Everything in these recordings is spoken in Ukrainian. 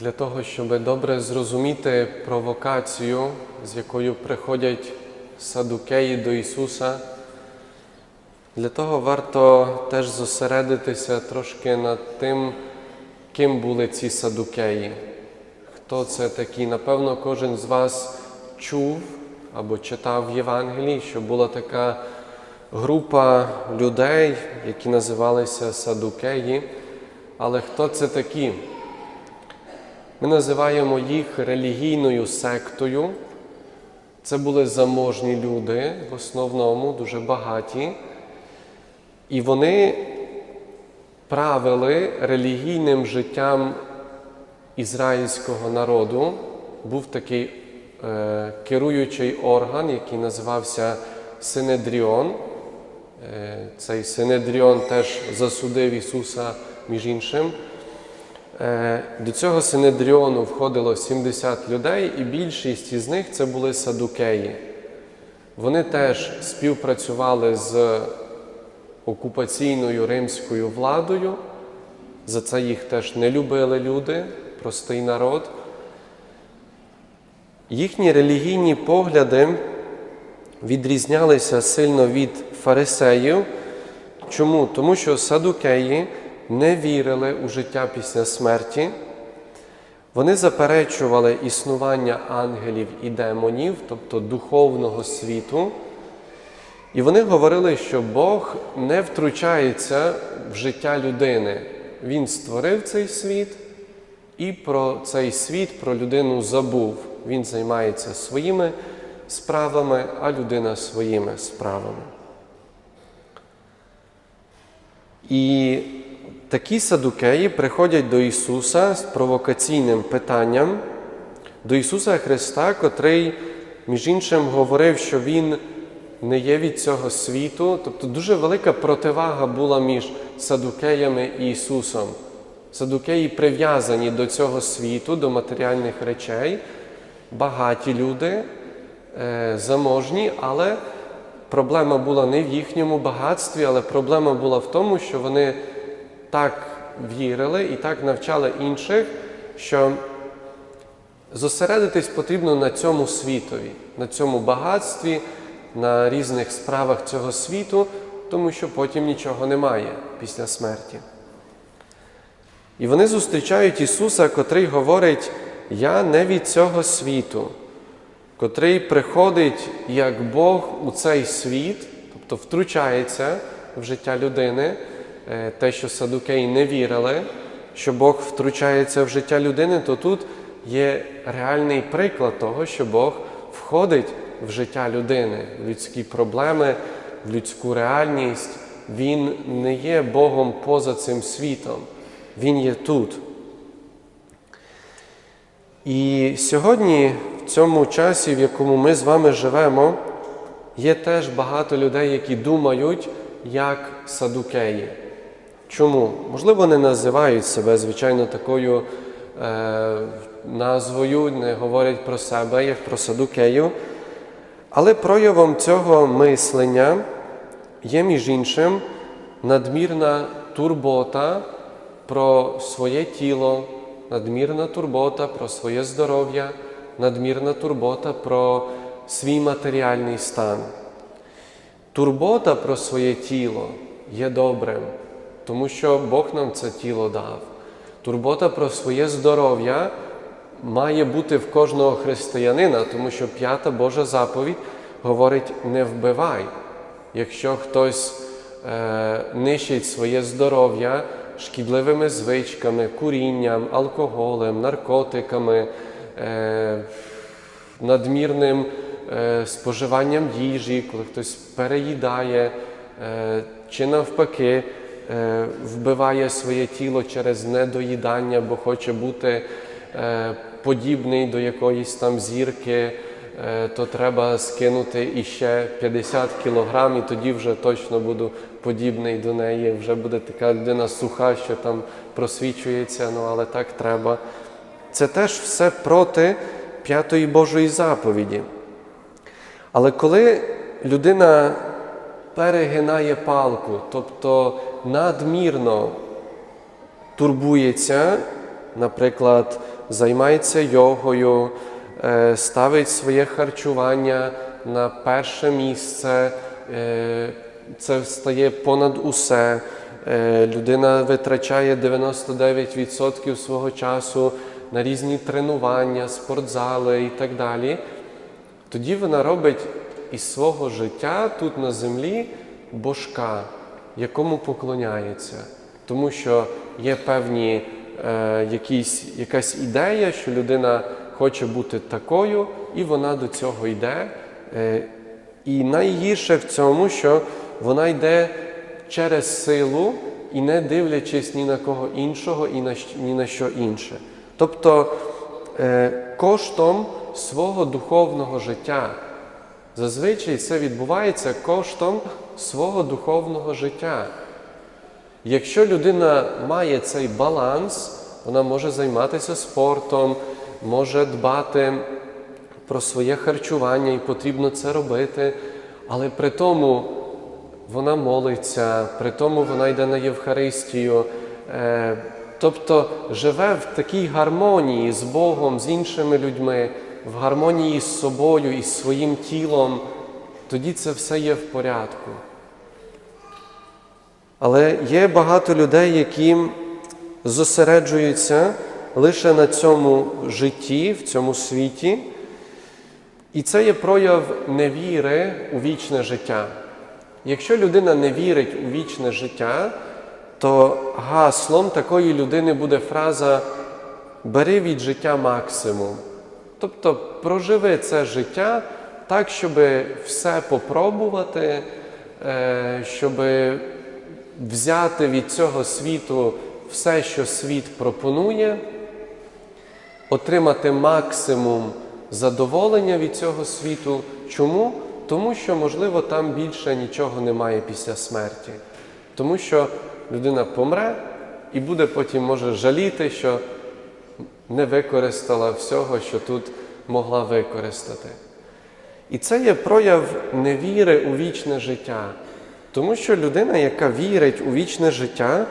Для того, щоб добре зрозуміти провокацію, з якою приходять садукеї до Ісуса, для того варто теж зосередитися трошки над тим, ким були ці садукеї. Хто це такі? Напевно, кожен з вас чув або читав в Євангелії, що була така група людей, які називалися садукеї. Але хто це такі? Ми називаємо їх релігійною сектою. Це були заможні люди, в основному дуже багаті. І вони правили релігійним життям ізраїльського народу. Був такий е, керуючий орган, який називався Синедріон. Е, цей Синедріон теж засудив Ісуса між іншим. Е, До цього Синедріону входило 70 людей, і більшість із них це були садукеї. Вони теж співпрацювали з окупаційною римською владою. За це їх теж не любили люди, простий народ. Їхні релігійні погляди відрізнялися сильно від фарисеїв. Чому? Тому що садукеї не вірили у життя після смерті. Вони заперечували існування ангелів і демонів, тобто духовного світу. І вони говорили, що Бог не втручається в життя людини. Він створив цей світ і про цей світ, про людину забув. Він займається своїми справами, а людина своїми справами. І такі садукеї приходять до Ісуса з провокаційним питанням, до Ісуса Христа, котрий, між іншим, говорив, що Він не є від цього світу. Тобто дуже велика противага була між садукеями і Ісусом. Садукеї прив'язані до цього світу, до матеріальних речей, багаті люди, е, заможні, але проблема була не в їхньому багатстві, але проблема була в тому, що вони так вірили і так навчали інших, що зосередитись потрібно на цьому світові, на цьому багатстві, на різних справах цього світу, тому що потім нічого немає після смерті. І вони зустрічають Ісуса, котрий говорить: Я не від цього світу, котрий приходить як Бог у цей світ, тобто втручається в життя людини, те, що садукеї не вірили, що Бог втручається в життя людини, то тут є реальний приклад того, що Бог входить в життя людини, в людські проблеми, в людську реальність. Він не є Богом поза цим світом, Він є тут. І сьогодні, в цьому часі, в якому ми з вами живемо, є теж багато людей, які думають, як садукеї. Чому? Можливо, не називають себе, звичайно, такою е, назвою, не говорять про себе, як про садукею. Але проявом цього мислення є, між іншим, надмірна турбота про своє тіло, надмірна турбота про своє здоров'я, надмірна турбота про свій матеріальний стан. Турбота про своє тіло є добрим, тому що Бог нам це тіло дав. Турбота про своє здоров'я має бути в кожного християнина, тому що п'ята Божа заповідь говорить: не вбивай. Якщо хтось е, нищить своє здоров'я шкідливими звичками, курінням, алкоголем, наркотиками, е, надмірним е, споживанням їжі, коли хтось переїдає, е, чи навпаки вбиває своє тіло через недоїдання, бо хоче бути е, подібний до якоїсь там зірки, е, то треба скинути іще 50 кілограм, і тоді вже точно буду подібний до неї. Вже буде така людина суха, що там просвічується, ну але так треба. Це теж все проти п'ятої Божої заповіді. Але коли людина перегинає палку, тобто надмірно турбується, наприклад, займається йогою, е, ставить своє харчування на перше місце, е, це стає понад усе. Е, Людина витрачає 99% свого часу на різні тренування, спортзали і так далі. Тоді вона робить із свого життя тут на землі божка, якому поклоняється. Тому що є певні е, якісь, якась ідея, що людина хоче бути такою, і вона до цього йде. Е, і найгірше в цьому, що вона йде через силу і не дивлячись ні на кого іншого і на, ні на що інше. Тобто е, коштом свого духовного життя. Зазвичай це відбувається коштом свого духовного життя. Якщо людина має цей баланс, вона може займатися спортом, може дбати про своє харчування, і потрібно це робити, але при тому вона молиться, при тому вона йде на Євхаристію. Е, Тобто живе в такій гармонії з Богом, з іншими людьми, в гармонії з собою і з своїм тілом, тоді це все є в порядку. Але є багато людей, які зосереджуються лише на цьому житті, в цьому світі, і це є прояв невіри у вічне життя. Якщо людина не вірить у вічне життя, то гаслом такої людини буде фраза бери від життя максимум. Тобто проживи це життя так, щоб все попробувати, е, щоб взяти від цього світу все, що світ пропонує, отримати максимум задоволення від цього світу. Чому? Тому що, можливо, там більше нічого немає після смерті. Тому що людина помре і буде потім може жаліти, що не використала всього, що тут могла використати. І це є прояв невіри у вічне життя. Тому що людина, яка вірить у вічне життя,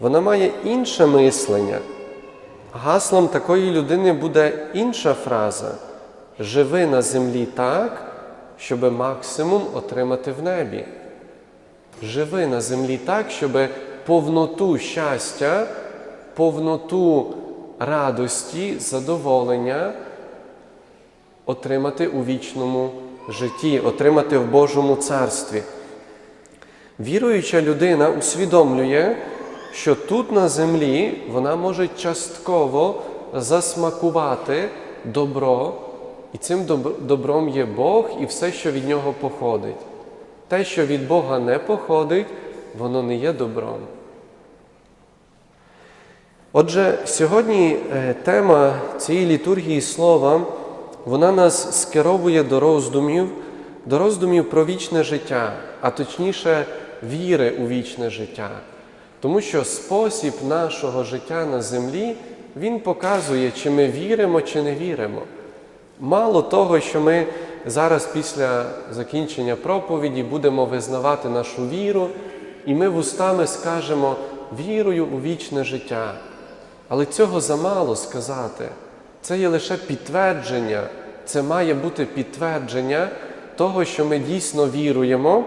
вона має інше мислення. Гаслом такої людини буде інша фраза: живи на землі так, щоб максимум отримати в небі. Живи на землі так, щоб повноту щастя, повноту радості, задоволення отримати у вічному житті, отримати в Божому царстві. Віруюча людина усвідомлює, що тут на землі вона може частково засмакувати добро, і цим добром є Бог і все, що від нього походить. Те, що від Бога не походить, воно не є добром. Отже, сьогодні е, тема цієї літургії слова, вона нас скеровує до роздумів, до роздумів про вічне життя, а точніше віри у вічне життя. Тому що спосіб нашого життя на землі, він показує, чи ми віримо, чи не віримо. Мало того, що ми зараз після закінчення проповіді будемо визнавати нашу віру, і ми вустами скажемо вірую у вічне життя. Але цього замало сказати. Це є лише підтвердження, це має бути підтвердження того, що ми дійсно віруємо.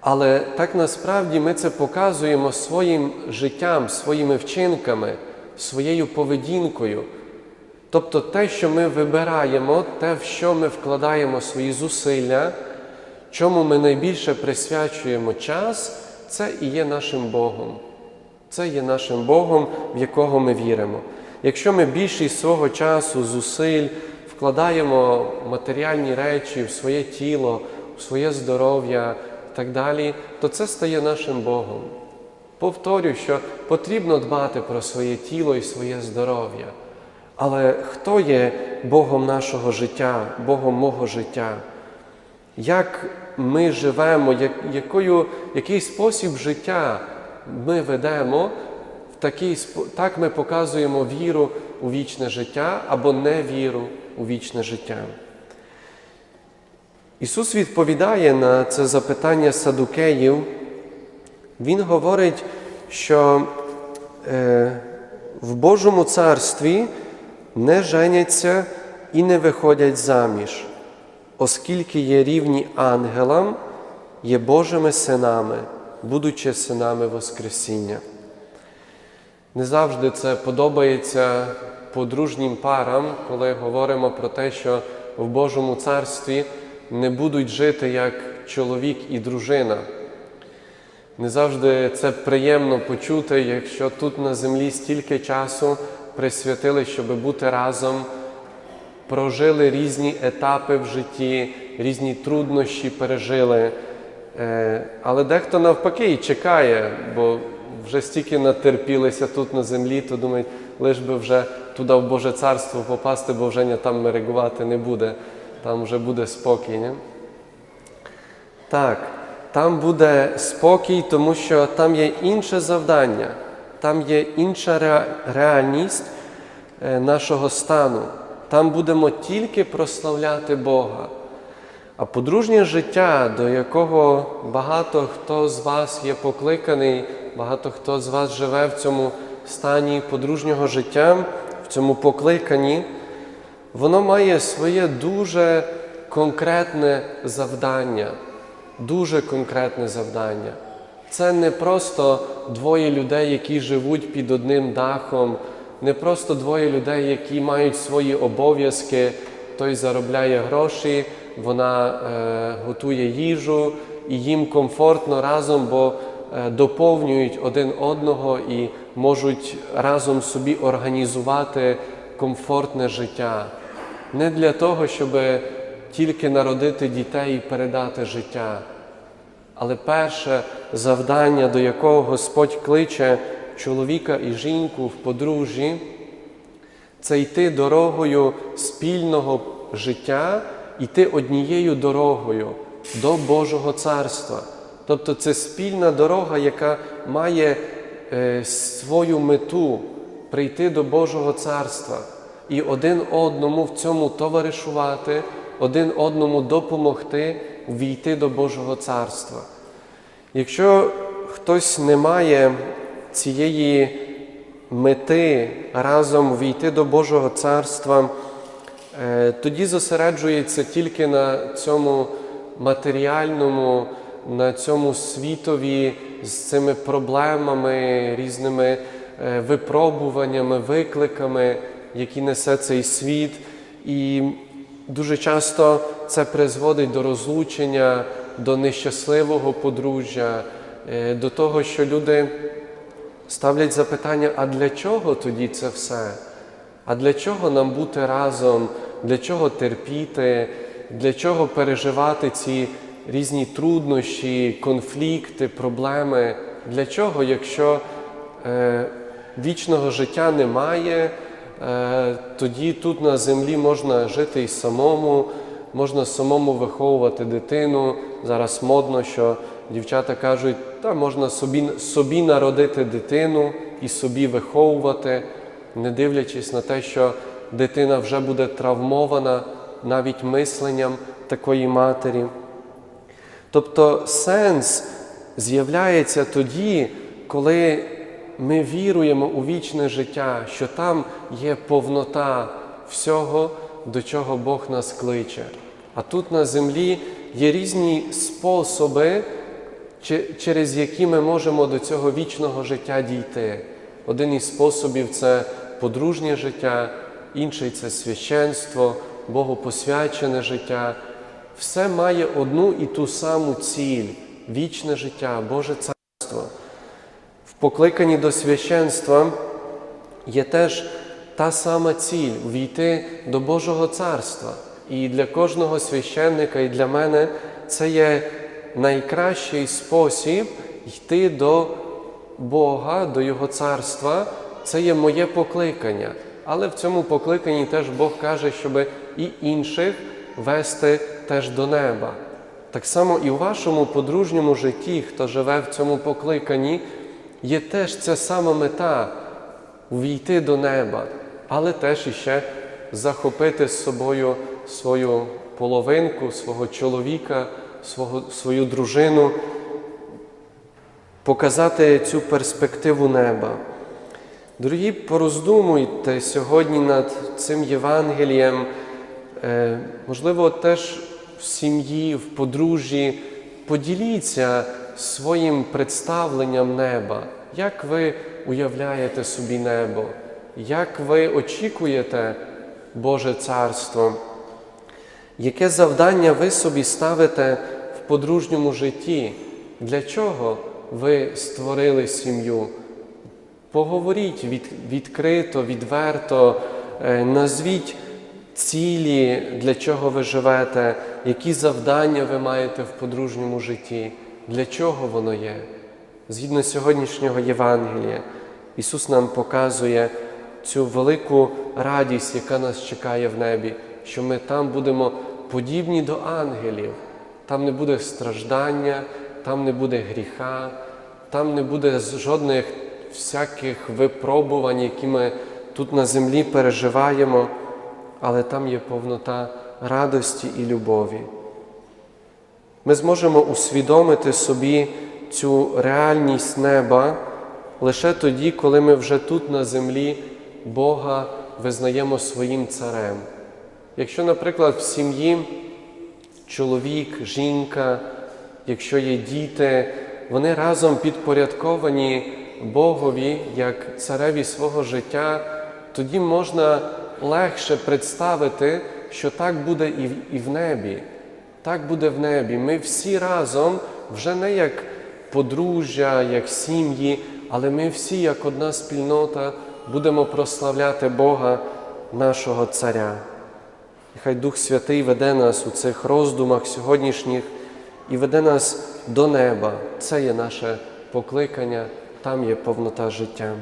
Але так насправді ми це показуємо своїм життям, своїми вчинками, своєю поведінкою. Тобто те, що ми вибираємо, те, в що ми вкладаємо свої зусилля, чому ми найбільше присвячуємо час, це і є нашим Богом. Це є нашим Богом, в якого ми віримо. Якщо ми більшість свого часу, зусиль вкладаємо матеріальні речі, в своє тіло, в своє здоров'я і так далі, то це стає нашим Богом. Повторюю, що потрібно дбати про своє тіло і своє здоров'я. Але хто є Богом нашого життя, Богом мого життя? Як ми живемо, як, якою, який спосіб життя ми ведемо, в такий, так ми показуємо віру у вічне життя або невіру у вічне життя. Ісус відповідає на це запитання садукеїв. Він говорить, що е, в Божому царстві не женяться і не виходять заміж, оскільки є рівні ангелам, є Божими синами, будучи синами Воскресіння. Не завжди це подобається подружнім парам, коли говоримо про те, що в Божому царстві не будуть жити як чоловік і дружина. Не завжди це приємно почути, якщо тут на землі стільки часу присвятили, щоб бути разом, прожили різні етапи в житті, різні труднощі пережили. Е, Але дехто навпаки і чекає, бо вже стільки натерпілися тут на землі, то думають, лиш би вже туди в Боже царство попасти, бо вже там мерегувати не буде, там вже буде спокій. Не? Так, там буде спокій, тому що там є інше завдання, там є інша реальність е, нашого стану. Там будемо тільки прославляти Бога. А подружнє життя, до якого багато хто з вас є покликаний, багато хто з вас живе в цьому стані подружнього життя, в цьому покликанні, воно має своє дуже конкретне завдання. Дуже конкретне завдання. Це не просто двоє людей, які живуть під одним дахом, не просто двоє людей, які мають свої обов'язки, той заробляє гроші, вона е, готує їжу і їм комфортно разом, бо е, доповнюють один одного і можуть разом собі організувати комфортне життя. Не для того, щоб тільки народити дітей і передати життя. Але перше завдання, до якого Господь кличе чоловіка і жінку в подружжі, це йти дорогою спільного життя, йти однією дорогою до Божого царства. Тобто це спільна дорога, яка має е, свою мету прийти до Божого царства і один одному в цьому товаришувати, один одному допомогти війти до Божого царства. Якщо хтось не має цієї мети разом війти до Божого царства, тоді зосереджується тільки на цьому матеріальному, на цьому світові з цими проблемами, різними е, випробуваннями, викликами, які несе цей світ. І дуже часто це призводить до розлучення, до нещасливого подружжя, е, до того, що люди ставлять запитання, а для чого тоді це все? А для чого нам бути разом? Для чого терпіти? Для чого переживати ці різні труднощі, конфлікти, проблеми? Для чого, якщо е, вічного життя немає, е, тоді тут на землі можна жити і самому, можна самому виховувати дитину. Зараз модно, що дівчата кажуть, та можна собі, собі народити дитину і собі виховувати, не дивлячись на те, що дитина вже буде травмована навіть мисленням такої матері. Тобто сенс з'являється тоді, коли ми віруємо у вічне життя, що там є повнота всього, до чого Бог нас кличе. А тут на землі є різні способи, через які ми можемо до цього вічного життя дійти. Один із способів це подружнє життя, інший це священство, богопосвячене життя. Все має одну і ту саму ціль вічне життя, Боже царство. В покликанні до священства є теж та сама ціль війти до Божого царства. І для кожного священника, і для мене це є найкращий спосіб йти до Бога, до Його царства. Це є моє покликання. Але в цьому покликанні теж Бог каже, щоб і інших вести теж до неба. Так само і у вашому подружньому житті, хто живе в цьому покликанні, є теж ця сама мета увійти до неба, але теж іще захопити з собою свою половинку, свого чоловіка, свого, свою дружину, показати цю перспективу неба. Дорогі, пороздумуйте сьогодні над цим Євангелієм, Е, можливо, теж в сім'ї, в подружжі. Поділіться своїм представленням неба, як ви уявляєте собі небо, як ви очікуєте Боже Царство, яке завдання ви собі ставите в подружньому житті? Для чого ви створили сім'ю? Поговоріть від, відкрито, відверто, е, назвіть цілі, для чого ви живете, які завдання ви маєте в подружньому житті, для чого воно є. Згідно сьогоднішнього Євангелія, Ісус нам показує цю велику радість, яка нас чекає в небі, що ми там будемо подібні до ангелів, там не буде страждання, там не буде гріха, там не буде жодних всяких випробувань, які ми тут на землі переживаємо, але там є повнота радості і любові. Ми зможемо усвідомити собі цю реальність неба лише тоді, коли ми вже тут на землі Бога визнаємо своїм царем. Якщо, наприклад, в сім'ї чоловік, жінка, якщо є діти, вони разом підпорядковані Богові як цареві свого життя, тоді можна легше представити, що так буде і в, небі. Так буде в небі. Ми всі разом, вже не як подружжя, як сім'ї, але ми всі, як одна спільнота, будемо прославляти Бога, нашого Царя. І хай Дух Святий веде нас у цих роздумах сьогоднішніх і веде нас до неба. Це є наше покликання, там є повнота життя.